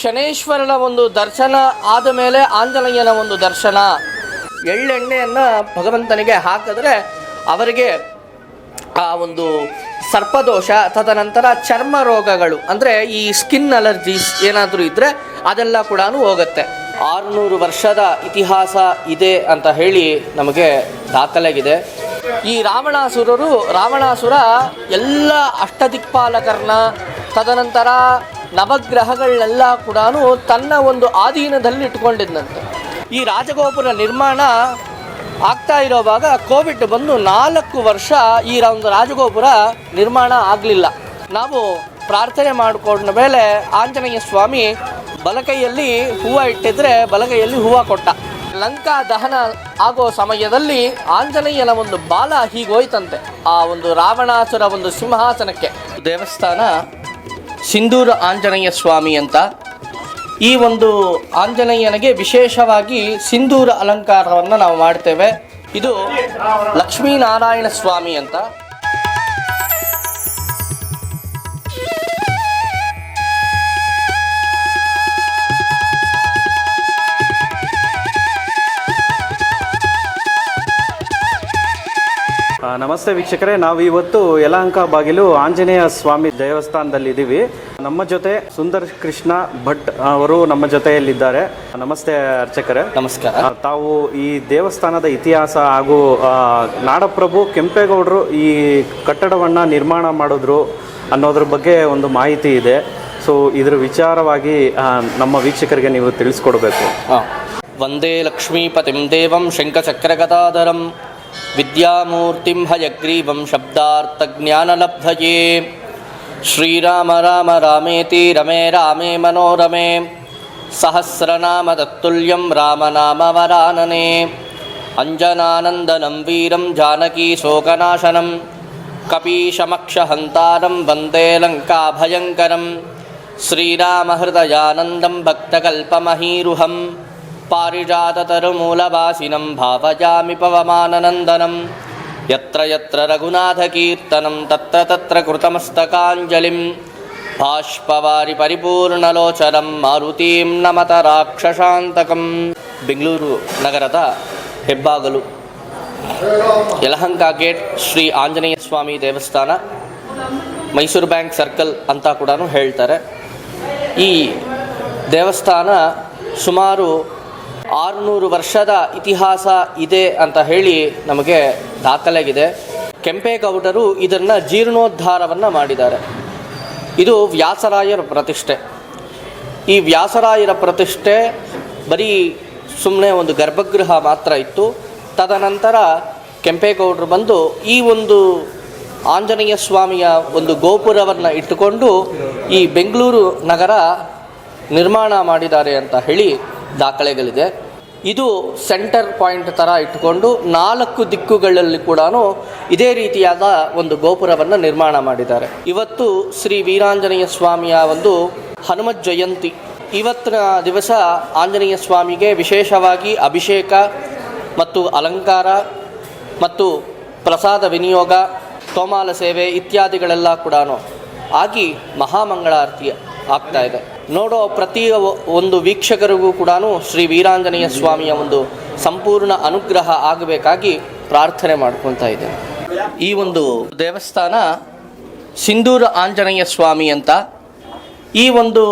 ಶನೇಶ್ವರನ ಒಂದು ದರ್ಶನ ಆದ ಮೇಲೆ ಆಂಜನೇಯನ ಒಂದು ದರ್ಶನ. ಎಳ್ಳೆಣ್ಣೆಯನ್ನು ಭಗವಂತನಿಗೆ ಹಾಕಿದ್ರೆ ಅವರಿಗೆ ಆ ಒಂದು ಸರ್ಪದೋಷ, ತದನಂತರ ಚರ್ಮ ರೋಗಗಳು, ಅಂದರೆ ಈ ಸ್ಕಿನ್ ಅಲರ್ಜೀಸ್ ಏನಾದರೂ ಇದ್ದರೆ ಅದೆಲ್ಲ ಕೂಡ ಹೋಗುತ್ತೆ. ಆರುನೂರು ವರ್ಷದ ಇತಿಹಾಸ ಇದೆ ಅಂತ ಹೇಳಿ ನಮಗೆ ದಾಖಲೆಗಿದೆ. ಈ ರಾವಣಾಸುರರು, ರಾವಣಾಸುರ ಎಲ್ಲ ಅಷ್ಟದಿಕ್ಪಾಲಕರನ್ನ, ತದನಂತರ ನವಗ್ರಹಗಳನ್ನೆಲ್ಲ ಕೂಡ ತನ್ನ ಒಂದು ಆಧೀನದಲ್ಲಿ ಇಟ್ಕೊಂಡಿದ್ದಂತೆ ಈ ರಾಜಗೋಪುರ ನಿರ್ಮಾಣ ಆಗ್ತಾ ಇರೋವಾಗ ಕೋವಿಡ್ ಬಂದು ನಾಲ್ಕು ವರ್ಷ ಈ ಒಂದು ರಾಜಗೋಪುರ ನಿರ್ಮಾಣ ಆಗಲಿಲ್ಲ. ನಾವು ಪ್ರಾರ್ಥನೆ ಮಾಡಿಕೊಂಡ ಮೇಲೆ ಆಂಜನೇಯ ಸ್ವಾಮಿ ಬಲಕೈಯಲ್ಲಿ ಹೂವು ಇಟ್ಟಿದ್ರೆ ಬಲಕೈಯಲ್ಲಿ ಹೂವು ಕೊಟ್ಟ. ಲಂಕಾ ದಹನ ಆಗೋ ಸಮಯದಲ್ಲಿ ಆಂಜನೇಯನ ಒಂದು ಬಾಲ ಹೀಗೋಯ್ತಂತೆ. ಆ ಒಂದು ರಾವಣಾಸುರ ಒಂದು ಸಿಂಹಾಸನಕ್ಕೆ. ದೇವಸ್ಥಾನ ಸಿಂಧೂರ ಆಂಜನೇಯ ಸ್ವಾಮಿ ಅಂತ. ಈ ಒಂದು ಆಂಜನೇಯನಿಗೆ ವಿಶೇಷವಾಗಿ ಸಿಂಧೂರ ಅಲಂಕಾರವನ್ನು ನಾವು ಮಾಡ್ತೇವೆ. ಇದು ಲಕ್ಷ್ಮೀನಾರಾಯಣ ಸ್ವಾಮಿ ಅಂತ. ನಮಸ್ತೆ ವೀಕ್ಷಕರೇ ನಾವು ಇವತ್ತು ಯಲಹಂಕ ಬಾಗಿಲು ಆಂಜನೇಯ ಸ್ವಾಮಿ ದೇವಸ್ಥಾನದಲ್ಲಿ ಇದ್ದೀವಿ ನಮ್ಮ ಜೊತೆ ಸುಂದರ್ ಕೃಷ್ಣ ಭಟ್ ಅವರು ನಮ್ಮ ಜೊತೆಯಲ್ಲಿದ್ದಾರೆ. ನಮಸ್ತೆ ಅರ್ಚಕರೇ. ನಮಸ್ಕಾರ. ತಾವು ಈ ದೇವಸ್ಥಾನದ ಇತಿಹಾಸ ಹಾಗೂ ನಾಡಪ್ರಭು ಕೆಂಪೇಗೌಡರು ಈ ಕಟ್ಟಡವನ್ನು ನಿರ್ಮಾಣ ಮಾಡಿದ್ರು ಅನ್ನೋದ್ರ ಬಗ್ಗೆ ಒಂದು ಮಾಹಿತಿ ಇದೆ. ಸೊ ಇದ್ರ ವಿಚಾರವಾಗಿ ನಮ್ಮ ವೀಕ್ಷಕರಿಗೆ ನೀವು ತಿಳಿಸ್ಕೊಡ್ಬೇಕು. ವಂದೇ ಲಕ್ಷ್ಮೀಪತಿಂ ದೇವಂ ಶಂಖಚಕ್ರಗದಾಧರಂ. विद्यामूर्तिं भयग्रीवं शब्दार्थज्ञानलब्धये। श्रीराम राम रामेति रमे रामे मनोरमे। सहस्रनामदत्तुल्यं रामनामवरानने। अञ्जनानन्दनं वीरं जानकीशोकनाशनं कपीशमक्षहन्तारं वन्दे लङ्काभयङ्करं। श्रीरामहृदयानन्दं भक्तकल्पमहीरुहम्। ಶ್ರೀರಾಮಹೃದಯಾನಂದಂ भावयामि पवमाननन्दनं ಯತ್ರ ಯತ್ರ ರಘುನಾಥಕೀರ್ತನಂ ತತ್ರ ತತ್ರ ಕೃತಮಸ್ತಕಾಂಜಲಿಂ. ಬಾಷ್ಪವಾರಿ ಪರಿಪೂರ್ಣಲೋಚನಂ ಮಾರುತೀಂ ನಮತ ರಾಕ್ಷಸಾಂತಕಂ. ಬೆಂಗಳೂರು ನಗರದ ಹೆಬ್ಬಾಗಲು, ಯಲಹಂಕ ಗೇಟ್, ಶ್ರೀ ಆಂಜನೇಯ ಸ್ವಾಮಿ ದೇವಸ್ಥಾನ, ಮೈಸೂರು ಬ್ಯಾಂಕ್ ಸರ್ಕಲ್ ಅಂತ ಕೂಡ ಹೇಳ್ತಾರೆ. ಈ ದೇವಸ್ಥಾನ ಸುಮಾರು ಆರುನೂರು ವರ್ಷದ ಇತಿಹಾಸ ಇದೆ ಅಂತ ಹೇಳಿ ನಮಗೆ ದಾಖಲೆಗಿದೆ. ಕೆಂಪೇಗೌಡರು ಇದನ್ನು ಜೀರ್ಣೋದ್ಧಾರವನ್ನು ಮಾಡಿದ್ದಾರೆ. ಇದು ವ್ಯಾಸರಾಯರ ಪ್ರತಿಷ್ಠೆ. ಈ ವ್ಯಾಸರಾಯರ ಪ್ರತಿಷ್ಠೆ ಬರೀ ಸುಮ್ಮನೆ ಒಂದು ಗರ್ಭಗೃಹ ಮಾತ್ರ ಇತ್ತು. ತದನಂತರ ಕೆಂಪೇಗೌಡರು ಬಂದು ಈ ಒಂದು ಆಂಜನೇಯ ಸ್ವಾಮಿಯ ಒಂದು ಗೋಪುರವನ್ನು ಇಟ್ಟುಕೊಂಡು ಈ ಬೆಂಗಳೂರು ನಗರ ನಿರ್ಮಾಣ ಮಾಡಿದ್ದಾರೆ ಅಂತ ಹೇಳಿ ದಾಖಲೆಗಳಿದೆ. ಇದು ಸೆಂಟರ್ ಪಾಯಿಂಟ್ ಥರ ಇಟ್ಟುಕೊಂಡು ನಾಲ್ಕು ದಿಕ್ಕುಗಳಲ್ಲಿ ಕೂಡ ಇದೇ ರೀತಿಯಾದ ಒಂದು ಗೋಪುರವನ್ನು ನಿರ್ಮಾಣ ಮಾಡಿದ್ದಾರೆ. ಇವತ್ತು ಶ್ರೀ ವೀರಾಂಜನೇಯ ಸ್ವಾಮಿಯ ಒಂದು ಹನುಮ ಜಯಂತಿ. ಇವತ್ತಿನ ದಿವಸ ಆಂಜನೇಯ ಸ್ವಾಮಿಗೆ ವಿಶೇಷವಾಗಿ ಅಭಿಷೇಕ ಮತ್ತು ಅಲಂಕಾರ ಮತ್ತು ಪ್ರಸಾದ ವಿನಿಯೋಗ, ತೋಮಾಲ ಸೇವೆ ಇತ್ಯಾದಿಗಳೆಲ್ಲ ಕೂಡ ಆಗಿ ಮಹಾಮಂಗಳಾರತಿ ಆಗ್ತಾ ಇದೆ. ನೋಡೋ ಪ್ರತಿ ಒಂದು ವೀಕ್ಷಕರಿಗೂ ಕೂಡ ಶ್ರೀ ವೀರಾಂಜನೇಯ ಸ್ವಾಮಿಯ ಒಂದು ಸಂಪೂರ್ಣ ಅನುಗ್ರಹ ಆಗಬೇಕಾಗಿ ಪ್ರಾರ್ಥನೆ ಮಾಡ್ಕೊತಾ ಇದೆ ಈ ಒಂದು ದೇವಸ್ಥಾನ ಸಿಂಧೂರ ಆಂಜನೇಯ ಸ್ವಾಮಿ ಅಂತ. ಈ ಒಂದು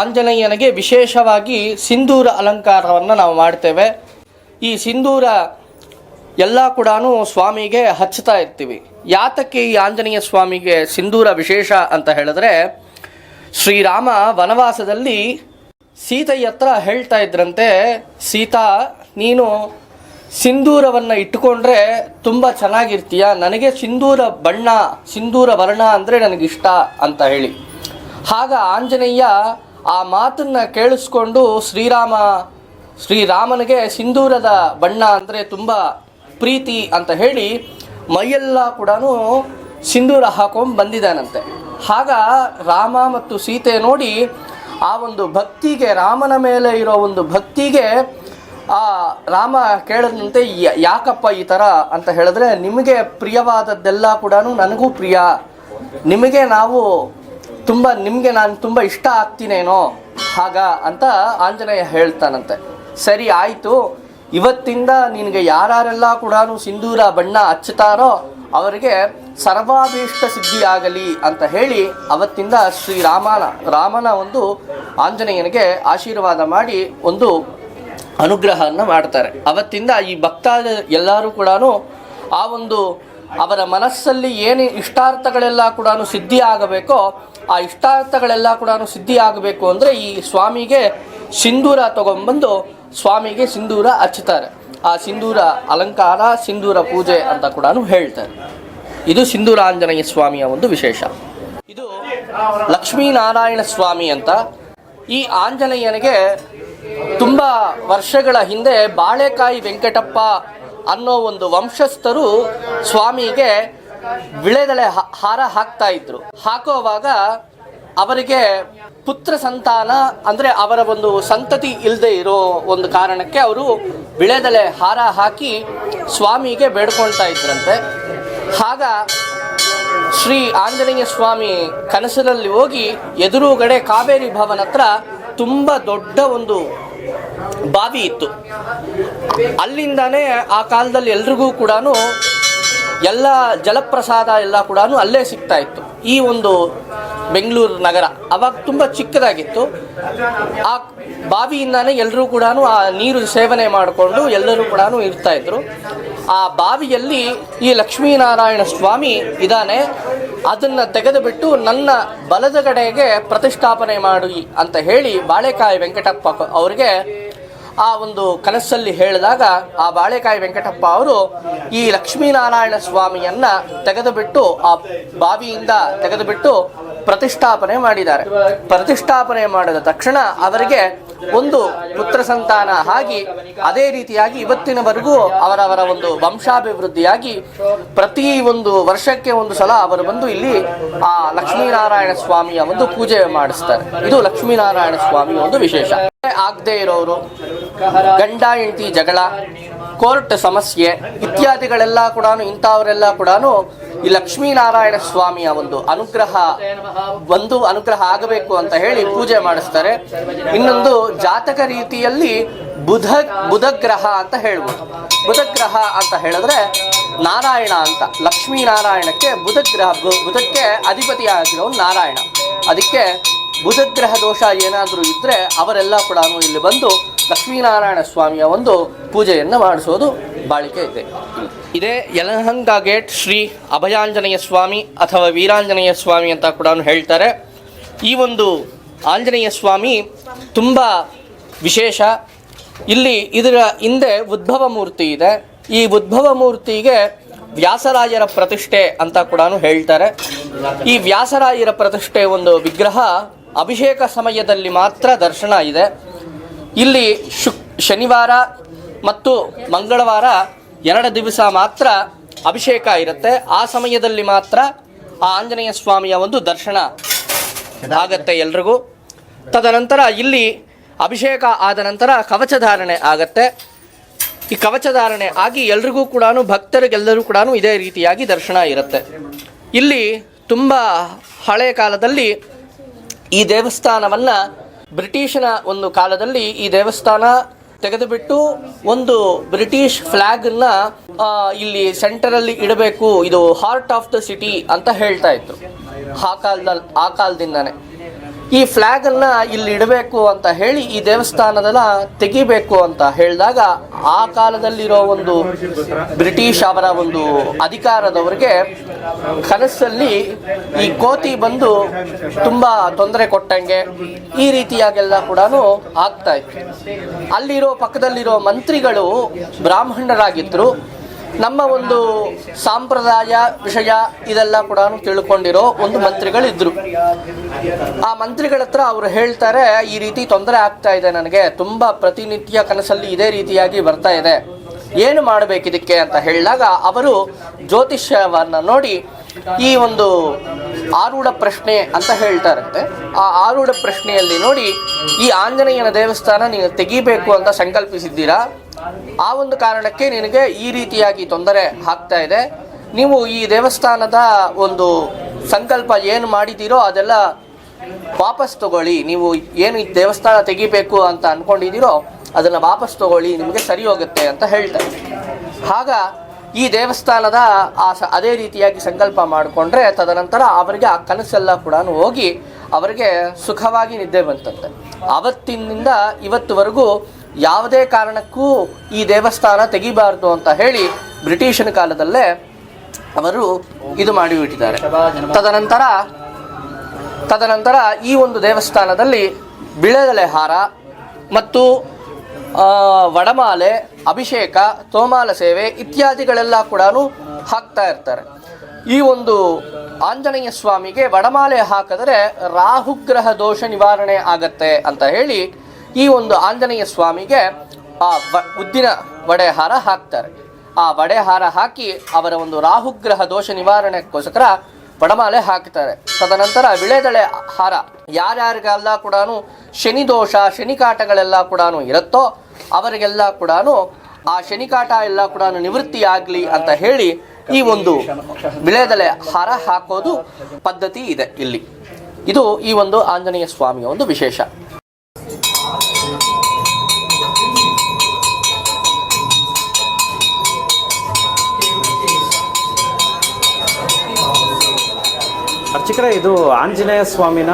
ಆಂಜನೇಯನಿಗೆ ವಿಶೇಷವಾಗಿ ಸಿಂಧೂರ ಅಲಂಕಾರವನ್ನು ನಾವು ಮಾಡ್ತೇವೆ. ಈ ಸಿಂಧೂರ ಎಲ್ಲ ಕೂಡ ಸ್ವಾಮಿಗೆ ಹಚ್ತಾ ಇರ್ತೀವಿ. ಯಾತಕ್ಕೆ ಈ ಆಂಜನೇಯ ಸ್ವಾಮಿಗೆ ಸಿಂಧೂರ ವಿಶೇಷ ಅಂತ ಹೇಳಿದ್ರೆ ಶ್ರೀರಾಮ ವನವಾಸದಲ್ಲಿ ಸೀತೆಯ ಹತ್ರ ಹೇಳ್ತಾ ಇದ್ರಂತೆ, ಸೀತಾ, ನೀನು ಸಿಂಧೂರವನ್ನು ಇಟ್ಟುಕೊಂಡ್ರೆ ತುಂಬ ಚೆನ್ನಾಗಿರ್ತೀಯ? ನನಗೆ ಸಿಂಧೂರ ಬಣ್ಣ, ಸಿಂಧೂರ ವರ್ಣ ಅಂದರೆ ನನಗಿಷ್ಟ, ಅಂತ ಹೇಳಿ. ಆಗ ಆಂಜನೇಯ ಆ ಮಾತನ್ನು ಕೇಳಿಸ್ಕೊಂಡು ಶ್ರೀರಾಮ, ಶ್ರೀರಾಮನಿಗೆ ಸಿಂಧೂರದ ಬಣ್ಣ ಅಂದರೆ ತುಂಬ ಪ್ರೀತಿ, ಅಂತ ಹೇಳಿ ಮೈಯೆಲ್ಲ ಕೂಡ ಸಿಂಧೂರ ಹಾಕೊಂಡು ಬಂದಿದ್ದಾನಂತೆ. ಆಗ ರಾಮ ಮತ್ತು ಸೀತೆ ನೋಡಿ ಆ ಒಂದು ಭಕ್ತಿಗೆ, ರಾಮನ ಮೇಲೆ ಇರೋ ಒಂದು ಭಕ್ತಿಗೆ, ಆ ರಾಮ ಕೇಳದಂತೆ ಯಾಕಪ್ಪ ಈ ಥರ ಅಂತ ಹೇಳಿದ್ರೆ, ನಿಮಗೆ ಪ್ರಿಯವಾದದ್ದೆಲ್ಲ ಕೂಡ ನನಗೂ ಪ್ರಿಯ. ನಿಮಗೆ ನಾವು ತುಂಬ, ನಿಮಗೆ ನಾನು ತುಂಬ ಇಷ್ಟ ಆಗ್ತೀನೇನೋ, ಹಾಗ? ಅಂತ ಆಂಜನೇಯ ಹೇಳ್ತಾನಂತೆ. ಸರಿ, ಆಯಿತು. ಇವತ್ತಿಂದ ನಿನಗೆ ಯಾರ್ಯಾರೆಲ್ಲ ಕೂಡ ಸಿಂಧೂರ ಬಣ್ಣ ಹಚ್ಚುತ್ತಾರೋ ಅವರಿಗೆ ಸರ್ವಾಭೀಷ್ಟ ಸಿದ್ಧಿಯಾಗಲಿ ಅಂತ ಹೇಳಿ ಅವತ್ತಿಂದ ಶ್ರೀ ರಾಮನ ರಾಮನ ಒಂದು ಆಂಜನೇಯನಿಗೆ ಆಶೀರ್ವಾದ ಮಾಡಿ ಒಂದು ಅನುಗ್ರಹವನ್ನು ಮಾಡ್ತಾರೆ. ಅವತ್ತಿಂದ ಈ ಭಕ್ತಾದ ಎಲ್ಲರೂ ಕೂಡ ಆ ಒಂದು ಅವರ ಮನಸ್ಸಲ್ಲಿ ಏನು ಇಷ್ಟಾರ್ಥಗಳೆಲ್ಲ ಕೂಡ ಸಿದ್ಧಿ ಆಗಬೇಕೋ ಆ ಇಷ್ಟಾರ್ಥಗಳೆಲ್ಲ ಕೂಡ ಸಿದ್ಧಿ ಆಗಬೇಕು ಅಂದರೆ ಈ ಸ್ವಾಮಿಗೆ ಸಿಂಧೂರ ತಗೊಂಬಂದು ಸ್ವಾಮಿಗೆ ಸಿಂಧೂರ ಹಚ್ಚುತ್ತಾರೆ ಆ ಸಿಂಧೂರ ಅಲಂಕಾರ, ಸಿಂಧೂರ ಪೂಜೆ ಅಂತ ಕೂಡ ಹೇಳ್ತಾರೆ. ಇದು ಸಿಂಧೂರಾಂಜನೇಯ ಸ್ವಾಮಿಯ ಒಂದು ವಿಶೇಷ. ಇದು ಲಕ್ಷ್ಮೀನಾರಾಯಣ ಸ್ವಾಮಿ ಅಂತ ಈ ಆಂಜನೇಯನಿಗೆ ತುಂಬ ವರ್ಷಗಳ ಹಿಂದೆ ಬಾಳೆಕಾಯಿ ವೆಂಕಟಪ್ಪ ಅನ್ನೋ ಒಂದು ವಂಶಸ್ಥರು ಸ್ವಾಮಿಗೆ ವಿಳೆದೆಲೆ ಹಾರ ಹಾಕ್ತಾ ಇದ್ರು. ಹಾಕೋವಾಗ ಅವರಿಗೆ ಪುತ್ರ ಸಂತಾನ ಅಂದರೆ ಅವರ ಒಂದು ಸಂತತಿ ಇಲ್ಲದೆ ಇರೋ ಒಂದು ಕಾರಣಕ್ಕೆ ಅವರು ವಿಳೆದೆಲೆ ಹಾರ ಹಾಕಿ ಸ್ವಾಮಿಗೆ ಬೇಡ್ಕೊಳ್ತಾ ಇದ್ರಂತೆ. ಆಗ ಶ್ರೀ ಆಂಜನೇಯ ಸ್ವಾಮಿ ಕನಸಿನಲ್ಲಿ ಹೋಗಿ ಎದುರುಗಡೆ ಕಾವೇರಿ ಭವನ ಹತ್ರ ತುಂಬ ದೊಡ್ಡ ಒಂದು ಬಾವಿ ಇತ್ತು. ಅಲ್ಲಿಂದಾನೇ ಆ ಕಾಲದಲ್ಲಿ ಎಲ್ರಿಗೂ ಕೂಡ ಎಲ್ಲ ಜಲಪ್ರಸಾದ ಎಲ್ಲ ಕೂಡ ಅಲ್ಲೇ ಸಿಗ್ತಾ ಇತ್ತು. ಈ ಒಂದು ಬೆಂಗಳೂರು ನಗರ ಅವಾಗ ತುಂಬ ಚಿಕ್ಕದಾಗಿತ್ತು. ಆ ಬಾವಿಯಿಂದಾನೇ ಎಲ್ಲರೂ ಕೂಡ ಆ ನೀರು ಸೇವನೆ ಮಾಡಿಕೊಂಡು ಎಲ್ಲರೂ ಕೂಡ ಇರ್ತಾ ಇದ್ರು. ಆ ಬಾವಿಯಲ್ಲಿ ಈ ಲಕ್ಷ್ಮೀನಾರಾಯಣ ಸ್ವಾಮಿ ಇದ್ದಾನೆ. ಅದನ್ನು ತೆಗೆದುಬಿಟ್ಟು ನನ್ನ ಬಲದ ಕಡೆಗೆ ಪ್ರತಿಷ್ಠಾಪನೆ ಮಾಡಿ ಅಂತ ಹೇಳಿ ಬಾಳೆಕಾಯಿ ವೆಂಕಟಪ್ಪ ಅವರಿಗೆ ಆ ಒಂದು ಕನಸಲ್ಲಿ ಹೇಳಿದಾಗ ಆ ಬಾಳೆಕಾಯಿ ವೆಂಕಟಪ್ಪ ಅವರು ಈ ಲಕ್ಷ್ಮೀನಾರಾಯಣ ಸ್ವಾಮಿಯನ್ನ ತೆಗೆದುಬಿಟ್ಟು ಆ ಬಾವಿಯಿಂದ ತೆಗೆದುಬಿಟ್ಟು ಪ್ರತಿಷ್ಠಾಪನೆ ಮಾಡಿದ್ದಾರೆ. ಪ್ರತಿಷ್ಠಾಪನೆ ಮಾಡಿದ ತಕ್ಷಣ ಅವರಿಗೆ ಒಂದು ಪುತ್ರ ಸಂತಾನ ಆಗಿ ಅದೇ ರೀತಿಯಾಗಿ ಇವತ್ತಿನವರೆಗೂ ಅವರವರ ಒಂದು ವಂಶಾಭಿವೃದ್ಧಿಯಾಗಿ ಪ್ರತಿ ಒಂದು ವರ್ಷಕ್ಕೆ ಒಂದು ಸಲ ಅವರು ಬಂದು ಇಲ್ಲಿ ಆ ಲಕ್ಷ್ಮೀನಾರಾಯಣ ಸ್ವಾಮಿಯ ಒಂದು ಪೂಜೆ ಮಾಡಿಸ್ತಾರೆ. ಇದು ಲಕ್ಷ್ಮೀನಾರಾಯಣ ಸ್ವಾಮಿಯ ಒಂದು ವಿಶೇಷ. ಆಗದೆ ಇರೋರು, ಗಂಡ, ಹೆಂಡತಿ, ಜಗಳ, ಕೋರ್ಟ್ ಸಮಸ್ಯೆ ಇತ್ಯಾದಿಗಳೆಲ್ಲ ಕೂಡ ಇಂಥವರೆಲ್ಲ ಕೂಡ ಈ ಲಕ್ಷ್ಮೀನಾರಾಯಣ ಸ್ವಾಮಿಯ ಒಂದು ಅನುಗ್ರಹ ಒಂದು ಅನುಗ್ರಹ ಆಗಬೇಕು ಅಂತ ಹೇಳಿ ಪೂಜೆ ಮಾಡಿಸ್ತಾರೆ. ಇನ್ನೊಂದು ಜಾತಕ ರೀತಿಯಲ್ಲಿ ಬುಧ, ಬುಧಗ್ರಹ ಅಂತ ಹೇಳ್ಬೋದು. ಬುಧಗ್ರಹ ಅಂತ ಹೇಳಿದ್ರೆ ನಾರಾಯಣ ಅಂತ. ಲಕ್ಷ್ಮೀನಾರಾಯಣಕ್ಕೆ ಬುಧಗ್ರಹ ಬುಧಕ್ಕೆ ಅಧಿಪತಿಯಾಗಿರೋ ನಾರಾಯಣ. ಅದಕ್ಕೆ ಬುಧಗ್ರಹ ದೋಷ ಏನಾದರೂ ಇದ್ದರೆ ಅವರೆಲ್ಲ ಕೂಡ ಇಲ್ಲಿ ಬಂದು ಲಕ್ಷ್ಮೀನಾರಾಯಣ ಸ್ವಾಮಿಯ ಒಂದು ಪೂಜೆಯನ್ನು ಮಾಡಿಸೋದು ಬಾಳಿಕೆ ಇದೆ. ಇದೇ ಯಲಹಂಕ ಗೇಟ್ ಶ್ರೀ ಅಭಯಾಂಜನೇಯ ಸ್ವಾಮಿ ಅಥವಾ ವೀರಾಂಜನೇಯ ಸ್ವಾಮಿ ಅಂತ ಕೂಡ ಹೇಳ್ತಾರೆ. ಈ ಒಂದು ಆಂಜನೇಯ ಸ್ವಾಮಿ ತುಂಬ ವಿಶೇಷ. ಇಲ್ಲಿ ಇದರ ಹಿಂದೆ ಉದ್ಭವ ಮೂರ್ತಿ ಇದೆ. ಈ ಉದ್ಭವ ಮೂರ್ತಿಗೆ ವ್ಯಾಸರಾಯರ ಪ್ರತಿಷ್ಠೆ ಅಂತ ಕೂಡ ಹೇಳ್ತಾರೆ. ಈ ವ್ಯಾಸರಾಯರ ಪ್ರತಿಷ್ಠೆ ಒಂದು ವಿಗ್ರಹ ಅಭಿಷೇಕ ಸಮಯದಲ್ಲಿ ಮಾತ್ರ ದರ್ಶನ ಇದೆ. ಇಲ್ಲಿ ಶುಕ್, ಶನಿವಾರ ಮತ್ತು ಮಂಗಳವಾರ ಎರಡು ದಿವಸ ಮಾತ್ರ ಅಭಿಷೇಕ ಇರುತ್ತೆ. ಆ ಸಮಯದಲ್ಲಿ ಮಾತ್ರ ಆ ಆಂಜನೇಯ ಸ್ವಾಮಿಯ ಒಂದು ದರ್ಶನ ಆಗತ್ತೆ ಎಲ್ರಿಗೂ. ತದನಂತರ ಇಲ್ಲಿ ಅಭಿಷೇಕ ಆದ ನಂತರ ಕವಚಧಾರಣೆ ಆಗತ್ತೆ. ಈ ಕವಚಧಾರಣೆ ಆಗಿ ಎಲ್ರಿಗೂ ಕೂಡ ಭಕ್ತರಿಗೆಲ್ಲರೂ ಕೂಡ ಇದೇ ರೀತಿಯಾಗಿ ದರ್ಶನ ಇರುತ್ತೆ. ಇಲ್ಲಿ ತುಂಬ ಹಳೆ ಕಾಲದಲ್ಲಿ ಈ ದೇವಸ್ಥಾನವನ್ನು ಬ್ರಿಟಿಷನ ಒಂದು ಕಾಲದಲ್ಲಿ ಈ ದೇವಸ್ಥಾನ ತೆಗೆದುಬಿಟ್ಟು ಒಂದು ಬ್ರಿಟಿಷ್ ಫ್ಲ್ಯಾಗನ್ನ ಇಲ್ಲಿ ಸೆಂಟರಲ್ಲಿ ಇಡಬೇಕು, ಇದು ಹಾರ್ಟ್ ಆಫ್ ದ ಸಿಟಿ ಅಂತ ಹೇಳ್ತಾ ಇತ್ತು ಆ ಕಾಲದಲ್ಲಿ ಆ ಕಾಲದಿಂದನೇ. ಈ ಫ್ಲಾಗ್ ಅನ್ನ ಇಲ್ಲಿ ಇಡಬೇಕು ಅಂತ ಹೇಳಿ ಈ ದೇವಸ್ಥಾನದನ್ನ ತೆಗಿಬೇಕು ಅಂತ ಹೇಳಿದಾಗ ಆ ಕಾಲದಲ್ಲಿರೋ ಒಂದು ಬ್ರಿಟಿಷ್ ಅವರ ಒಂದು ಅಧಿಕಾರದವರಿಗೆ ಕನಸಲ್ಲಿ ಈ ಕೋತಿ ಬಂದು ತುಂಬಾ ತೊಂದರೆ ಕೊಟ್ಟಂಗೆ ಈ ರೀತಿಯಾಗೆಲ್ಲ ಕೂಡ ಆಗ್ತಾ ಇತ್ತು. ಅಲ್ಲಿರೋ ಪಕ್ಕದಲ್ಲಿರೋ ಮಂತ್ರಿಗಳು ಬ್ರಾಹ್ಮಣರಾಗಿದ್ರು. ನಮ್ಮ ಒಂದು ಸಾಂಪ್ರದಾಯ, ವಿಷಯ ಇದೆಲ್ಲ ಕೂಡ ತಿಳ್ಕೊಂಡಿರೋ ಒಂದು ಮಂತ್ರಿಗಳಿದ್ರು. ಆ ಮಂತ್ರಿಗಳ ಹತ್ರ ಅವರು ಹೇಳ್ತಾರೆ, ಈ ರೀತಿ ತೊಂದರೆ ಆಗ್ತಾ ಇದೆ ನನಗೆ, ತುಂಬ ಪ್ರತಿನಿತ್ಯ ಕನಸಲ್ಲಿ ಇದೇ ರೀತಿಯಾಗಿ ಬರ್ತಾ ಇದೆ. ಏನು ಮಾಡಬೇಕಿದಕ್ಕೆ ಅಂತ ಹೇಳಿದಾಗ ಅವರು ಜ್ಯೋತಿಷ್ಯವನ್ನ ನೋಡಿ, ಈ ಒಂದು ಆರೂಢ ಪ್ರಶ್ನೆ ಅಂತ ಹೇಳ್ತಾರಂತೆ. ಆ ಆರೂಢ ಪ್ರಶ್ನೆಯಲ್ಲಿ ನೋಡಿ, ಈ ಆಂಜನೇಯನ ದೇವಸ್ಥಾನ ನೀವು ತೆಗಿಬೇಕು ಅಂತ ಸಂಕಲ್ಪಿಸಿದ್ದೀರಾ? ಆ ಒಂದು ಕಾರಣಕ್ಕೆ ನಿನಗೆ ಈ ರೀತಿಯಾಗಿ ತೊಂದರೆ ಆಗ್ತಾ ಇದೆ. ನೀವು ಈ ದೇವಸ್ಥಾನದ ಒಂದು ಸಂಕಲ್ಪ ಏನು ಮಾಡಿದ್ದೀರೋ ಅದೆಲ್ಲ ವಾಪಸ್ ತಗೊಳ್ಳಿ. ನೀವು ಏನು ಈ ದೇವಸ್ಥಾನ ತೆಗಿಬೇಕು ಅಂತ ಅಂದ್ಕೊಂಡಿದ್ದೀರೋ ಅದನ್ನು ವಾಪಸ್ ತಗೊಳ್ಳಿ, ನಿಮಗೆ ಸರಿ ಹೋಗುತ್ತೆ ಅಂತ ಹೇಳ್ತಾರೆ. ಆಗ ಈ ದೇವಸ್ಥಾನದ ಆ ಅದೇ ರೀತಿಯಾಗಿ ಸಂಕಲ್ಪ ಮಾಡಿಕೊಂಡ್ರೆ ತದನಂತರ ಅವರಿಗೆ ಆ ಕನಸೆಲ್ಲ ಕೂಡ ಹೋಗಿ ಅವರಿಗೆ ಸುಖವಾಗಿ ನಿದ್ದೆ ಬಂತಂತೆ. ಅವತ್ತಿನಿಂದ ಇವತ್ತುವರೆಗೂ ಯಾವುದೇ ಕಾರಣಕ್ಕೂ ಈ ದೇವಸ್ಥಾನ ತೆಗಿಬಾರ್ದು ಅಂತ ಹೇಳಿ ಬ್ರಿಟಿಷನ ಕಾಲದಲ್ಲೇ ಅವರು ಇದು ಮಾಡಿಬಿಟ್ಟಿದ್ದಾರೆ ತದನಂತರ ತದನಂತರ ಈ ಒಂದು ದೇವಸ್ಥಾನದಲ್ಲಿ ಬಿಳೆದಲೆ ಹಾರ ಮತ್ತು ವಡಮಾಲೆ, ಅಭಿಷೇಕ, ತೋಮಾಲ ಸೇವೆ ಇತ್ಯಾದಿಗಳೆಲ್ಲ ಕೂಡ ಹಾಕ್ತಾ ಇರ್ತಾರೆ. ಈ ಒಂದು ಆಂಜನೇಯ ಸ್ವಾಮಿಗೆ ವಡಮಾಲೆ ಹಾಕಿದರೆ ರಾಹುಗ್ರಹ ದೋಷ ನಿವಾರಣೆ ಆಗತ್ತೆ ಅಂತ ಹೇಳಿ ಈ ಒಂದು ಆಂಜನೇಯ ಸ್ವಾಮಿಗೆ ಆ ಉದ್ದಿನ ವಡೆಹಾರ ಹಾಕ್ತಾರೆ. ಆ ವಡೆಹಾರ ಹಾಕಿ ಅವರ ಒಂದು ರಾಹುಗ್ರಹ ದೋಷ ನಿವಾರಣೆಗೋಸ್ಕರ ಬಡಮಾಲೆ ಹಾಕ್ತಾರೆ. ತದನಂತರ ವಿಳೆದಳೆ ಹಾರ. ಯಾರ್ಯಾರಿಗೆಲ್ಲ ಕೂಡ ಶನಿ ದೋಷ ಶನಿಕಾಟಗಳೆಲ್ಲ ಕೂಡ ಇರುತ್ತೋ ಅವರಿಗೆಲ್ಲ ಕೂಡ ಆ ಶನಿಕಾಟ ಎಲ್ಲ ಕೂಡ ನಿವೃತ್ತಿ ಆಗಲಿ ಅಂತ ಹೇಳಿ ಈ ಒಂದು ವಿಳೆದಳೆ ಹಾರ ಹಾಕೋದು ಪದ್ಧತಿ ಇದೆ ಇಲ್ಲಿ. ಇದು ಈ ಒಂದು ಆಂಜನೇಯ ಸ್ವಾಮಿಯ ಒಂದು ವಿಶೇಷ. ಅರ್ಚಕರೇ, ಇದು ಆಂಜನೇಯ ಸ್ವಾಮಿನ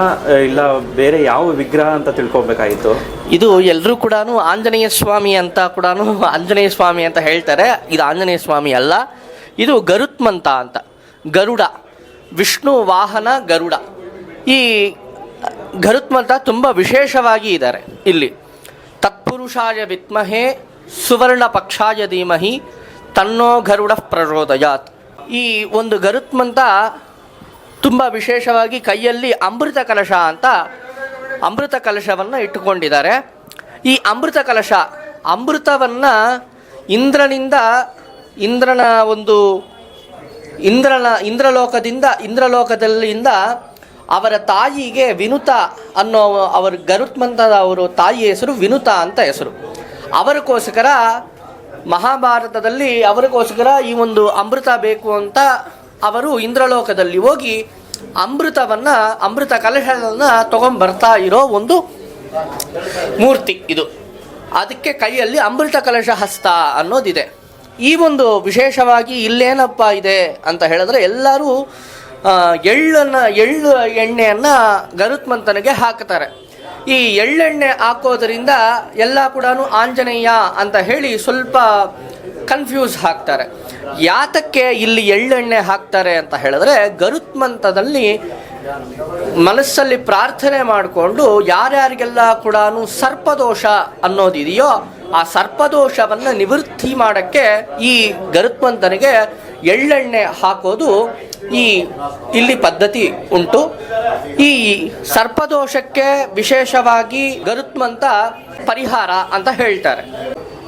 ಇಲ್ಲ ಬೇರೆ ಯಾವ ವಿಗ್ರಹ ಅಂತ ತಿಳ್ಕೊಬೇಕಾಯಿತು ಇದು ಎಲ್ಲರೂ ಕೂಡ ಆಂಜನೇಯ ಸ್ವಾಮಿ ಅಂತ ಕೂಡ ಆಂಜನೇಯ ಸ್ವಾಮಿ ಅಂತ ಹೇಳ್ತಾರೆ. ಇದು ಆಂಜನೇಯ ಸ್ವಾಮಿ ಅಲ್ಲ. ಇದು ಗರುತ್ಮಂತ ಅಂತ. ಗರುಡ. ವಿಷ್ಣು ವಾಹನ ಗರುಡ. ಈ ಗರುತ್ಮಂತ ತುಂಬ ವಿಶೇಷವಾಗಿ ಇದ್ದಾರೆ ಇಲ್ಲಿ. ತತ್ಪುರುಷಾಯ ವಿದ್ಮಹೇ, ಸುವರ್ಣ ಪಕ್ಷಾಯ ಧೀಮಹಿ, ತನ್ನೋ ಗರುಡ ಪ್ರಚೋದಯಾತ್. ಈ ಒಂದು ಗರುತ್ಮಂತ ತುಂಬ ವಿಶೇಷವಾಗಿ ಕೈಯಲ್ಲಿ ಅಮೃತ ಕಲಶ ಅಂತ ಅಮೃತ ಕಲಶವನ್ನು ಇಟ್ಟುಕೊಂಡಿದ್ದಾರೆ. ಈ ಅಮೃತ ಕಲಶ, ಅಮೃತವನ್ನು ಇಂದ್ರನಿಂದ ಇಂದ್ರನ ಒಂದು ಇಂದ್ರನ ಇಂದ್ರಲೋಕದಿಂದ ಇಂದ್ರಲೋಕದಲ್ಲಿಂದ ಅವರ ತಾಯಿಗೆ ವಿನುತ ಅನ್ನೋ ಅವರ ಗರುತ್ಮಂತದ ಅವರು ತಾಯಿಯ ಹೆಸರು ವಿನುತ ಅಂತ ಹೆಸರು. ಅವರಿಗೋಸ್ಕರ ಮಹಾಭಾರತದಲ್ಲಿ ಅವರಿಗೋಸ್ಕರ ಈ ಒಂದು ಅಮೃತ ಬೇಕು ಅಂತ ಅವರು ಇಂದ್ರಲೋಕದಲ್ಲಿ ಹೋಗಿ ಅಮೃತವನ್ನ, ಅಮೃತ ಕಲಶವನ್ನು ತಗೊಂಡ್ಬರ್ತಾ ಇರೋ ಒಂದು ಮೂರ್ತಿ ಇದು. ಅದಕ್ಕೆ ಕೈಯಲ್ಲಿ ಅಮೃತ ಕಲಶ ಹಸ್ತ ಅನ್ನೋದಿದೆ. ಈ ಒಂದು ವಿಶೇಷವಾಗಿ ಇಲ್ಲೇನಪ್ಪ ಇದೆ ಅಂತ ಹೇಳಿದ್ರೆ ಎಲ್ಲರೂ ಎಳ್ಳನ್ನು, ಎಳ್ಳು ಎಣ್ಣೆಯನ್ನು ಗರುತ್ಮಂತನಿಗೆ ಹಾಕ್ತಾರೆ ಈ ಎಳ್ಳೆಣ್ಣೆ ಹಾಕೋದ್ರಿಂದ ಎಲ್ಲ ಕೂಡ ಆಂಜನೇಯ ಅಂತ ಹೇಳಿ ಸ್ವಲ್ಪ ಕನ್ಫ್ಯೂಸ್ ಹಾಕ್ತಾರೆ. ಯಾತಕ್ಕೆ ಇಲ್ಲಿ ಎಳ್ಳೆಣ್ಣೆ ಹಾಕ್ತಾರೆ ಅಂತ ಹೇಳಿದ್ರೆ ಗರುತ್ಮಂತದಲ್ಲಿ ಮನಸ್ಸಲ್ಲಿ ಪ್ರಾರ್ಥನೆ ಮಾಡಿಕೊಂಡು ಯಾರ್ಯಾರಿಗೆಲ್ಲ ಕೂಡ ಸರ್ಪದೋಷ ಅನ್ನೋದಿದೆಯೋ, ಆ ಸರ್ಪದೋಷವನ್ನು ನಿವೃತ್ತಿ ಮಾಡೋಕ್ಕೆ ಈ ಗರುತ್ಮಂತನಿಗೆ ಎಳ್ಳೆಣ್ಣೆ ಹಾಕೋದು ಈ ಇಲ್ಲಿ ಪದ್ಧತಿ ಉಂಟು. ಈ ಸರ್ಪದೋಷಕ್ಕೆ ವಿಶೇಷವಾಗಿ ಗರುತ್ಮಂತ ಪರಿಹಾರ ಅಂತ ಹೇಳ್ತಾರೆ.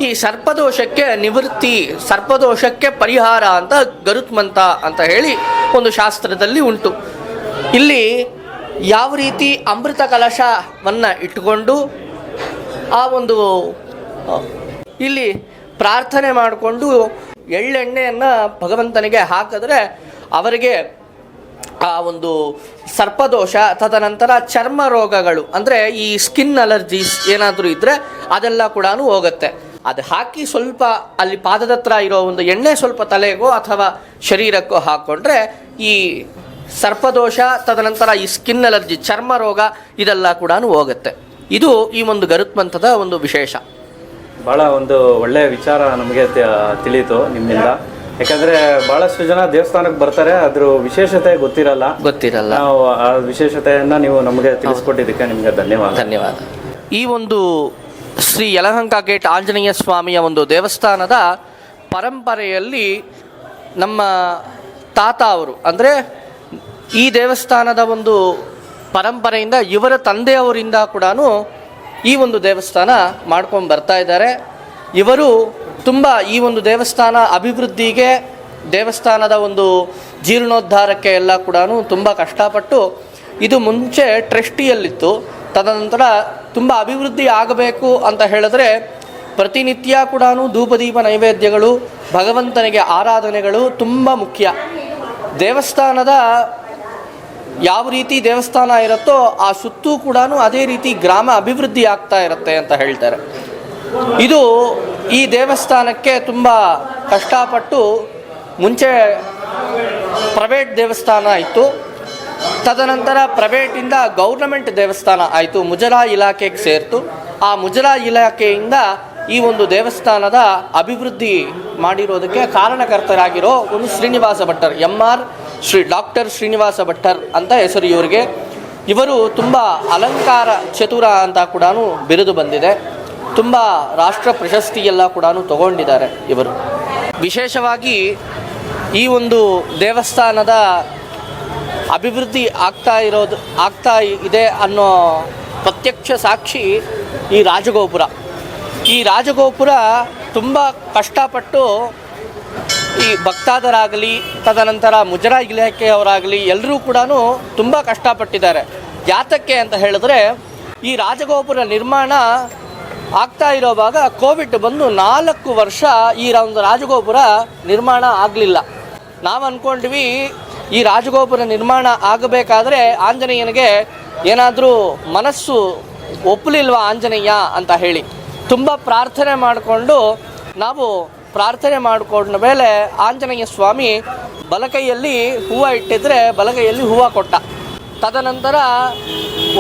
ಈ ಸರ್ಪದೋಷಕ್ಕೆ ನಿವೃತ್ತಿ, ಸರ್ಪದೋಷಕ್ಕೆ ಪರಿಹಾರ ಅಂತ ಗರುತ್ಮಂತ ಅಂತ ಹೇಳಿ ಒಂದು ಶಾಸ್ತ್ರದಲ್ಲಿ ಉಂಟು. ಇಲ್ಲಿ ಯಾವ ರೀತಿ ಅಮೃತ ಕಲಶವನ್ನು ಇಟ್ಟುಕೊಂಡು ಆ ಒಂದು ಇಲ್ಲಿ ಪ್ರಾರ್ಥನೆ ಮಾಡಿಕೊಂಡು ಎಳ್ಳೆಣ್ಣೆಯನ್ನು ಭಗವಂತನಿಗೆ ಹಾಕಿದ್ರೆ ಅವರಿಗೆ ಆ ಒಂದು ಸರ್ಪದೋಷ, ತದನಂತರ ಚರ್ಮ ರೋಗಗಳು, ಅಂದರೆ ಈ ಸ್ಕಿನ್ ಅಲರ್ಜೀಸ್ ಏನಾದರೂ ಇದ್ದರೆ ಅದೆಲ್ಲ ಕೂಡ ಹೋಗುತ್ತೆ. ಅದು ಹಾಕಿ ಸ್ವಲ್ಪ ಅಲ್ಲಿ ಪಾದದ ಹತ್ರ ಇರೋ ಒಂದು ಎಣ್ಣೆ ಸ್ವಲ್ಪ ತಲೆಗೋ ಅಥವಾ ಶರೀರಕ್ಕೋ ಹಾಕ್ಕೊಂಡ್ರೆ ಈ ಸರ್ಪದೋಷ ತದನಂತರ ಈ ಸ್ಕಿನ್ ಅಲರ್ಜಿ ಚರ್ಮ ರೋಗ ಇದೆಲ್ಲ ಕೂಡ ಹೋಗುತ್ತೆ. ಇದು ಈ ಒಂದು ಗರುತ್ಮಂತದ ಒಂದು ವಿಶೇಷ. ಬಹಳ ಒಂದು ಒಳ್ಳೆಯ ವಿಚಾರ ನಮಗೆ ತಿಳಿಯಿತು ನಿಮ್ಮಿಂದ. ಯಾಕಂದ್ರೆ ಬಹಳಷ್ಟು ಜನ ದೇವಸ್ಥಾನಕ್ಕೆ ಬರ್ತಾರೆ ಅದ್ರ ವಿಶೇಷತೆ ಗೊತ್ತಿರಲ್ಲ. ಗೊತ್ತಿರಲ್ಲ. ನಾವು ಆ ವಿಶೇಷತೆಯನ್ನ ನೀವು ನಮಗೆ ತಿಳಿಸ್ಕೊಟ್ಟಿದ್ದಕ್ಕೆ ನಿಮಗೆ ಧನ್ಯವಾದ. ಧನ್ಯವಾದ. ಈ ಒಂದು ಶ್ರೀ ಯಲಹಂಕ ಗೇಟ್ ಆಂಜನೇಯ ಸ್ವಾಮಿಯ ಒಂದು ದೇವಸ್ಥಾನದ ಪರಂಪರೆಯಲ್ಲಿ ನಮ್ಮ ತಾತ ಅವರು, ಅಂದರೆ ಈ ದೇವಸ್ಥಾನದ ಒಂದು ಪರಂಪರೆಯಿಂದ ಇವರ ತಂದೆಯವರಿಂದ ಕೂಡ ಈ ಒಂದು ದೇವಸ್ಥಾನ ಮಾಡ್ಕೊಂಡು ಬರ್ತಾ ಇದ್ದಾರೆ. ಇವರು ತುಂಬ ಈ ಒಂದು ದೇವಸ್ಥಾನ ಅಭಿವೃದ್ಧಿಗೆ, ದೇವಸ್ಥಾನದ ಒಂದು ಜೀರ್ಣೋದ್ಧಾರಕ್ಕೆ ಎಲ್ಲ ಕೂಡ ತುಂಬ ಕಷ್ಟಪಟ್ಟು ಇದು ಮುಂಚೆ ಟ್ರಸ್ಟಿಯಲ್ಲಿತ್ತು. ತದನಂತರ ತುಂಬ ಅಭಿವೃದ್ಧಿ ಆಗಬೇಕು ಅಂತ ಹೇಳಿದ್ರೆ ಪ್ರತಿನಿತ್ಯ ಕೂಡ ಧೂಪದೀಪ ನೈವೇದ್ಯಗಳು, ಭಗವಂತನಿಗೆ ಆರಾಧನೆಗಳು ತುಂಬ ಮುಖ್ಯ. ದೇವಸ್ಥಾನದ ಯಾವ ರೀತಿ ದೇವಸ್ಥಾನ ಇರುತ್ತೋ ಆ ಸುತ್ತೂ ಕೂಡ ಅದೇ ರೀತಿ ಗ್ರಾಮ ಅಭಿವೃದ್ಧಿ ಆಗ್ತಾ ಇರುತ್ತೆ ಅಂತ ಹೇಳ್ತಾರೆ. ಇದು ಈ ದೇವಸ್ಥಾನಕ್ಕೆ ತುಂಬ ಕಷ್ಟಪಟ್ಟು ಮುಂಚೆ ಪ್ರೈವೇಟ್ ದೇವಸ್ಥಾನ ಇತ್ತು. ತದನಂತರ ಪ್ರೈವೇಟಿಂದ ಗೌರ್ನಮೆಂಟ್ ದೇವಸ್ಥಾನ ಆಯಿತು ಮುಜರಾ ಇಲಾಖೆಗೆ ಸೇರ್ತು. ಆ ಮುಜರಾ ಇಲಾಖೆಯಿಂದ ಈ ಒಂದು ದೇವಸ್ಥಾನದ ಅಭಿವೃದ್ಧಿ ಮಾಡಿರೋದಕ್ಕೆ ಕಾರಣಕರ್ತರಾಗಿರೋ ಒಂದು Srinivasa Bhattar M R Shri doctor Srinivasa Bhattar ಅಂತ ಹೆಸರು ಇವರಿಗೆ. ಇವರು ತುಂಬ ಅಲಂಕಾರ ಚತುರ ಅಂತ ಕೂಡ ಬಿರುದು ಬಂದಿದೆ. ತುಂಬ ರಾಷ್ಟ್ರ ಪ್ರಶಸ್ತಿಯೆಲ್ಲ ಕೂಡ ತಗೊಂಡಿದ್ದಾರೆ ಇವರು. ವಿಶೇಷವಾಗಿ ಈ ಒಂದು ದೇವಸ್ಥಾನದ ಅಭಿವೃದ್ಧಿ ಆಗ್ತಾ ಇರೋದು, ಆಗ್ತಾ ಇದೆ ಅನ್ನೋ ಪ್ರತ್ಯಕ್ಷ ಸಾಕ್ಷಿ ಈ ರಾಜಗೋಪುರ. ಈ ರಾಜಗೋಪುರ ತುಂಬ ಕಷ್ಟಪಟ್ಟು ಈ ಭಕ್ತಾದರಾಗಲಿ, ತದನಂತರ ಮುಜರಾ ಇಲಾಖೆಯವರಾಗಲಿ ಎಲ್ಲರೂ ಕೂಡ ತುಂಬ ಕಷ್ಟಪಟ್ಟಿದ್ದಾರೆ. ಯಾತಕ್ಕೆ ಅಂತ ಹೇಳಿದ್ರೆ ಈ ರಾಜಗೋಪುರ ನಿರ್ಮಾಣ ಆಗ್ತಾ ಇರೋವಾಗ ಕೋವಿಡ್ ಬಂದು ನಾಲ್ಕು ವರ್ಷ ಈ ಒಂದು ರಾಜಗೋಪುರ ನಿರ್ಮಾಣ ಆಗಲಿಲ್ಲ. ನಾವು ಅಂದ್ಕೊಂಡ್ವಿ ಈ ರಾಜಗೋಪುರ ನಿರ್ಮಾಣ ಆಗಬೇಕಾದ್ರೆ ಆಂಜನೇಯನಿಗೆ ಏನಾದರೂ ಮನಸ್ಸು ಒಪ್ಪಲಿಲ್ವಾ ಆಂಜನೇಯ ಅಂತ ಹೇಳಿ. ತುಂಬ ಪ್ರಾರ್ಥನೆ ಮಾಡಿಕೊಂಡು ನಾವು ಪ್ರಾರ್ಥನೆ ಮಾಡಿಕೊಂಡ ಮೇಲೆ ಆಂಜನೇಯ ಸ್ವಾಮಿ ಬಲಕೈಯಲ್ಲಿ ಹೂವು ಇಟ್ಟಿದ್ರೆ ಬಲಕೈಯಲ್ಲಿ ಹೂವು ಕೊಟ್ಟ. ತದನಂತರ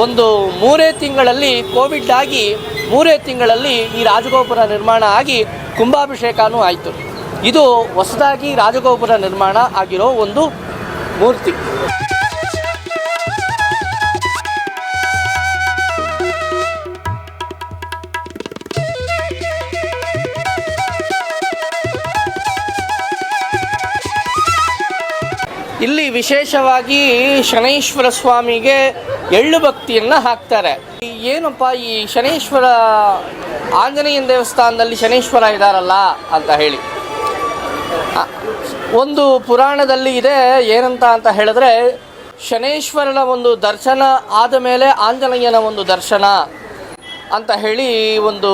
ಒಂದು ಮೂರೇ ತಿಂಗಳಲ್ಲಿ ಕೋವಿಡ್ ಆಗಿ ಮೂರೇ ತಿಂಗಳಲ್ಲಿ ಈ ರಾಜಗೋಪುರ ನಿರ್ಮಾಣ ಆಗಿ ಕುಂಭಾಭಿಷೇಕನೂ ಆಯಿತು. ಇದು ಹೊಸದಾಗಿ ರಾಜಗೋಪುರ ನಿರ್ಮಾಣ ಆಗಿರೋ ಒಂದು ಮೂರ್ತಿ. ಇಲ್ಲಿ ವಿಶೇಷವಾಗಿ ಶನೈಶ್ವರ ಸ್ವಾಮಿಗೆ ಎಳ್ಳು ಭಕ್ತಿಯನ್ನ ಹಾಕ್ತಾರೆ. ಏನಪ್ಪ ಈ ಶನೈಶ್ವರ ಆಂಜನೇಯನ ದೇವಸ್ಥಾನದಲ್ಲಿ ಶನೈಶ್ವರ ಇದಾರಲ್ಲ ಅಂತ ಹೇಳಿ. ಒಂದು ಪುರಾಣದಲ್ಲಿ ಇದೆ, ಏನಂತ ಅಂತ ಹೇಳಿದ್ರೆ, ಶನೇಶ್ವರನ ಒಂದು ದರ್ಶನ ಆದ ಮೇಲೆ ಆಂಜನೇಯನ ಒಂದು ದರ್ಶನ ಅಂತ ಹೇಳಿ ಒಂದು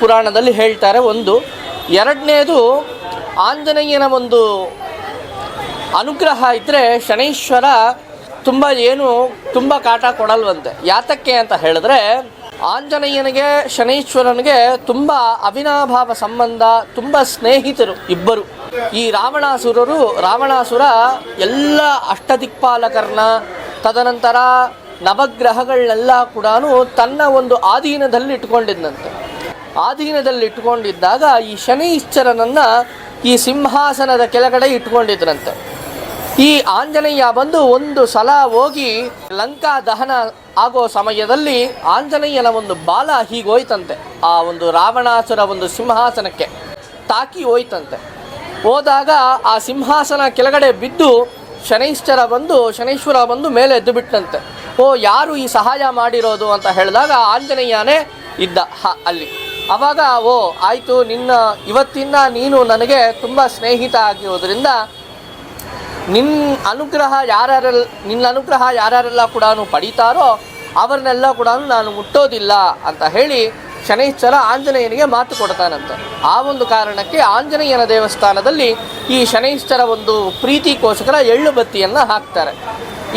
ಪುರಾಣದಲ್ಲಿ ಹೇಳ್ತಾರೆ ಒಂದು. ಎರಡನೇದು, ಆಂಜನೇಯನ ಒಂದು ಅನುಗ್ರಹ ಇದ್ದರೆ ಶನೈಶ್ವರ ತುಂಬ ಏನು, ತುಂಬ ಕಾಟ ಕೊಡಲ್ವಂತೆ. ಯಾತಕ್ಕೆ ಅಂತ ಹೇಳಿದ್ರೆ, ಆಂಜನೇಯನಿಗೆ, ಶನೈಶ್ವರನಿಗೆ ತುಂಬ ಅವಿನಾಭಾವ ಸಂಬಂಧ, ತುಂಬ ಸ್ನೇಹಿತರು ಇಬ್ಬರು. ಈ ರಾವಣಾಸುರರು, ರಾವಣಾಸುರ ಎಲ್ಲ ಅಷ್ಟದಿಕ್ಪಾಲಕರನ್ನ ತದನಂತರ ನವಗ್ರಹಗಳನ್ನೆಲ್ಲ ಕೂಡ ತನ್ನ ಒಂದು ಆಧೀನದಲ್ಲಿ ಇಟ್ಕೊಂಡಿದ್ದಂತೆ ಆಧೀನದಲ್ಲಿ ಇಟ್ಕೊಂಡಿದ್ದಾಗ ಈ ಶನೈಶ್ಚರನನ್ನು ಈ ಸಿಂಹಾಸನದ ಕೆಳಗಡೆ ಇಟ್ಕೊಂಡಿದ್ರಂತೆ. ಈ ಆಂಜನೇಯ ಬಂದು ಒಂದು ಸಲ ಹೋಗಿ ಲಂಕಾ ದಹನ ಆಗೋ ಸಮಯದಲ್ಲಿ ಆಂಜನೇಯನ ಒಂದು ಬಾಲ ಹೀಗೋಯ್ತಂತೆ, ಆ ಒಂದು ರಾವಣಾಸುರ ಒಂದು ಸಿಂಹಾಸನಕ್ಕೆ ತಾಕಿ ಹೋಯ್ತಂತೆ. ಹೋದಾಗ ಆ ಸಿಂಹಾಸನ ಕೆಳಗಡೆ ಬಿದ್ದು ಶನೈಶ್ಚರ ಬಂದು, ಶನೈಶ್ವರ ಬಂದು ಮೇಲೆ ಎದ್ದು ಬಿಟ್ಟಂತೆ. ಓ, ಯಾರು ಈ ಸಹಾಯ ಮಾಡಿರೋದು ಅಂತ ಹೇಳಿದಾಗ ಆಂಜನೇಯನೇ ಇದ್ದ, ಹ, ಅಲ್ಲಿ. ಅವಾಗ, ಓ, ಆಯಿತು, ನಿನ್ನ ಇವತ್ತಿನ ನೀನು ನನಗೆ ತುಂಬ ಸ್ನೇಹಿತ ಆಗಿರೋದ್ರಿಂದ ನಿನ್ನ ಅನುಗ್ರಹ ಯಾರ್ಯಾರೆಲ್ಲ ನಿನ್ನ ಅನುಗ್ರಹ ಯಾರ್ಯಾರೆಲ್ಲ ಕೂಡ ಪಡೀತಾರೋ ಅವರನ್ನೆಲ್ಲ ಕೂಡ ನಾನು ಮುಟ್ಟೋದಿಲ್ಲ ಅಂತ ಹೇಳಿ ಶನೈಶ್ಚರ ಆಂಜನೇಯನಿಗೆ ಮಾತು ಕೊಡ್ತಾನಂತೆ. ಆ ಒಂದು ಕಾರಣಕ್ಕೆ ಆಂಜನೇಯನ ದೇವಸ್ಥಾನದಲ್ಲಿ ಈ ಶನೈಶ್ಚರ ಒಂದು ಪ್ರೀತಿಗೋಸ್ಕರ ಎಳ್ಳು ಬತ್ತಿಯನ್ನು ಹಾಕ್ತಾರೆ.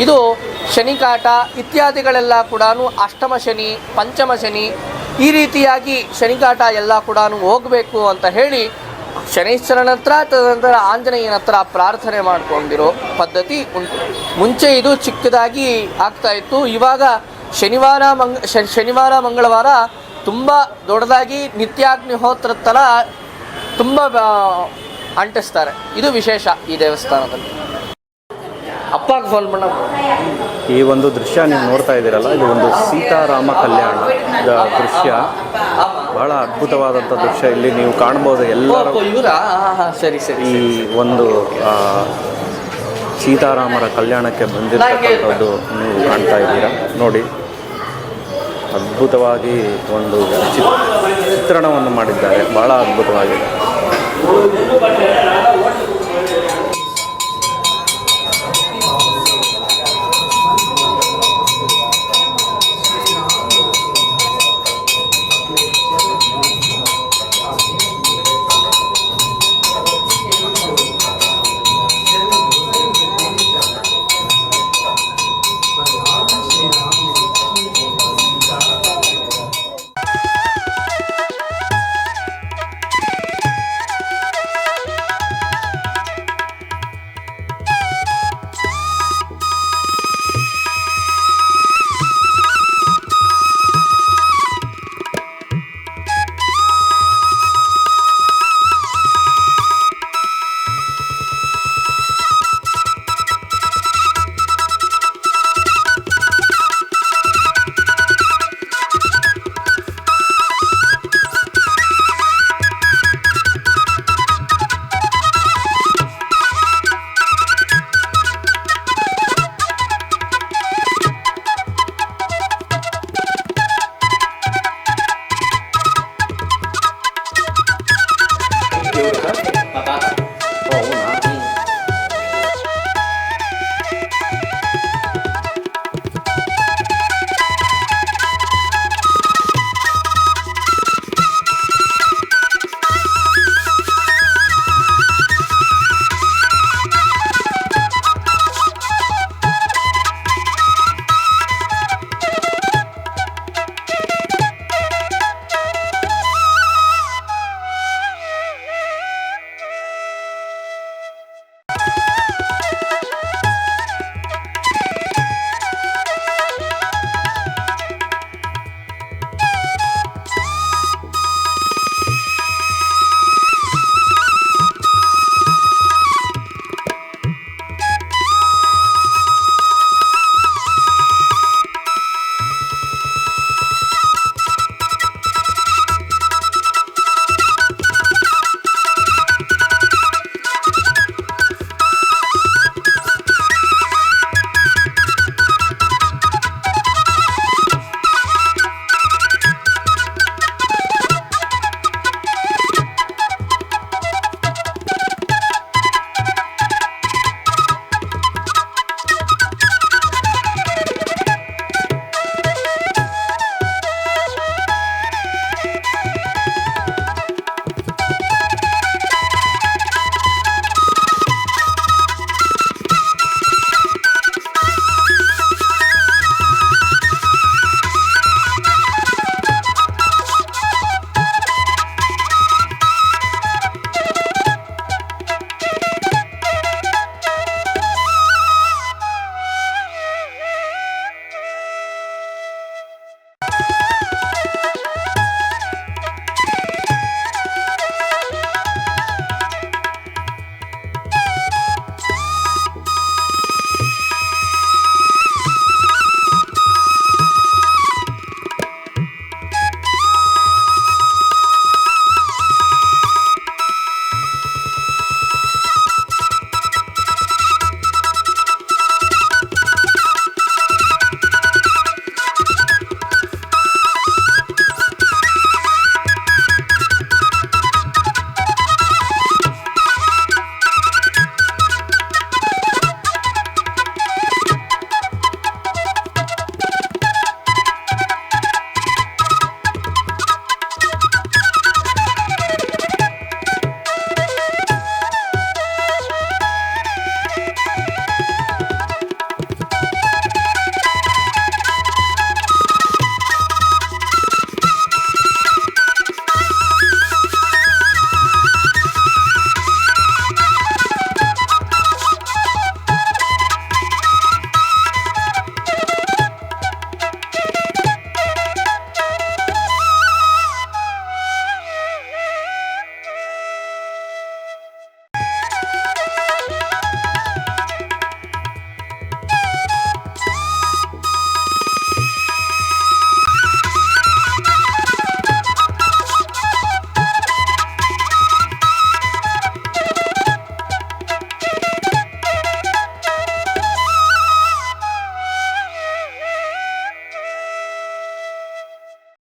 ಇದು ಶನಿಕಾಟ ಇತ್ಯಾದಿಗಳೆಲ್ಲ ಕೂಡ ಅಷ್ಟಮ ಶನಿ, ಪಂಚಮ ಶನಿ, ಈ ರೀತಿಯಾಗಿ ಶನಿಕಾಟ ಎಲ್ಲ ಕೂಡ ಹೋಗಬೇಕು ಅಂತ ಹೇಳಿ ಶನೈಶ್ವರನ ಹತ್ರ ತದನಂತರ ಆಂಜನೇಯನ ಹತ್ರ ಪ್ರಾರ್ಥನೆ ಮಾಡಿಕೊಂಡಿರೋ ಪದ್ಧತಿ ಉಂಟು. ಮುಂಚೆ ಇದು ಚಿಕ್ಕದಾಗಿ ಆಗ್ತಾ ಇತ್ತು. ಇವಾಗ ಶನಿವಾರ ಮಂಗ ಶನಿವಾರ, ಮಂಗಳವಾರ ತುಂಬ ದೊಡ್ಡದಾಗಿ ನಿತ್ಯಾಗ್ನಿಹೋತ್ರ ಥರ ತುಂಬ ಅಂಟಿಸ್ತಾರೆ. ಇದು ವಿಶೇಷ ಈ ದೇವಸ್ಥಾನದಲ್ಲಿ. ಅಪ್ಪಗೆ ಫೋನ್ ಮಾಡ. ಈ ಒಂದು ದೃಶ್ಯ ನೀವು ನೋಡ್ತಾ ಇದ್ದೀರಲ್ಲ ಇದು ಒಂದು ಸೀತಾರಾಮ ಕಲ್ಯಾಣ ದೃಶ್ಯ. ಬಹಳ ಅದ್ಭುತವಾದಂಥ ದೃಶ್ಯ ಇಲ್ಲಿ ನೀವು ಕಾಣ್ಬೋದು ಎಲ್ಲರೂ. ಇವರಾ? ಸರಿ ಸರಿ ಈ ಒಂದು ಸೀತಾರಾಮರ ಕಲ್ಯಾಣಕ್ಕೆ ಬಂದಿರತಕ್ಕಂಥದ್ದು ನೀವು ಕಾಣ್ತಾ ಇದ್ದೀರಾ. ನೋಡಿ. ಅದ್ಭುತವಾಗಿ ಒಂದು ಚಿತ್ ಚಿತ್ರಣವನ್ನು ಮಾಡಿದ್ದಾರೆ. ಭಾಳ ಅದ್ಭುತವಾಗಿದೆ.